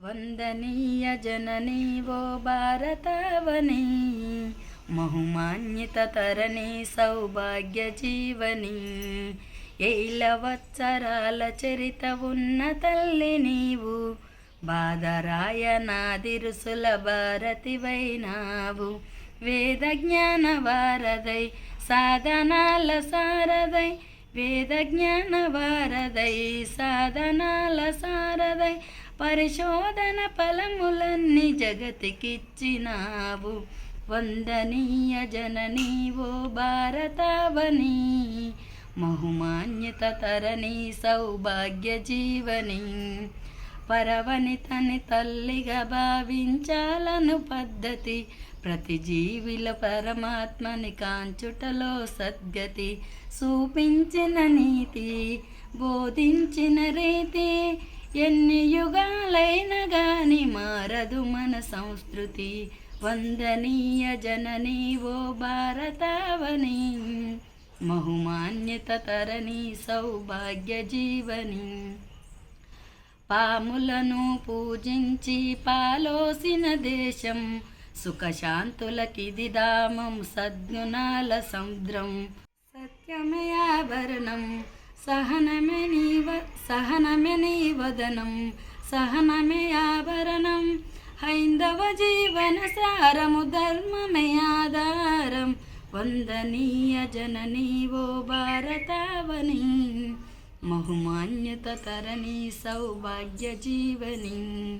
వందనీయ జననీ ఓ భారతవని మహుమాన్యత తరణి సౌభాగ్య జీవని ఏలవత్సరాల చరిత ఉన్న తల్లి నీవు బాధరాయ నాదిరుసుల భారతివైనావు. వేద జ్ఞాన వారదై సాధనాల సారదై వేద జ్ఞాన వారదై సాధనాల సారదై పరిశోధన ఫలములన్నీ జగతికిచ్చినావు. వందనీయ జననీ ఓ భారతావని మహుమాన్యత తరణి సౌభాగ్య జీవని. పరవనితని తల్లిగా భావించాలను పద్ధతి ప్రతి జీవిల పరమాత్మని కాంచుటలో సద్గతి. చూపించిన నీతి బోధించిన రీతి ఎన్ని యుగాలైన గాని మారదు మన సంస్కృతి. వందనీయ జననీ ఓ భారతావని మహుమాన్యత తరణి సౌభాగ్య జీవని. పాములను పూజించి పాలోసిన దేశం సుఖశాంతులకిది దామం సద్గుణాల సముద్రం. సత్యమే ఆభరణం సహనమే నీవ సహనమే నీ వదనం సహనమే ఆభరణం. హైందవ జీవన సారము ధర్మమే ఆధారం. వందనీయ జననీ ఓ భారతావని మహుమాన్యత తరణి సౌభాగ్య జీవని.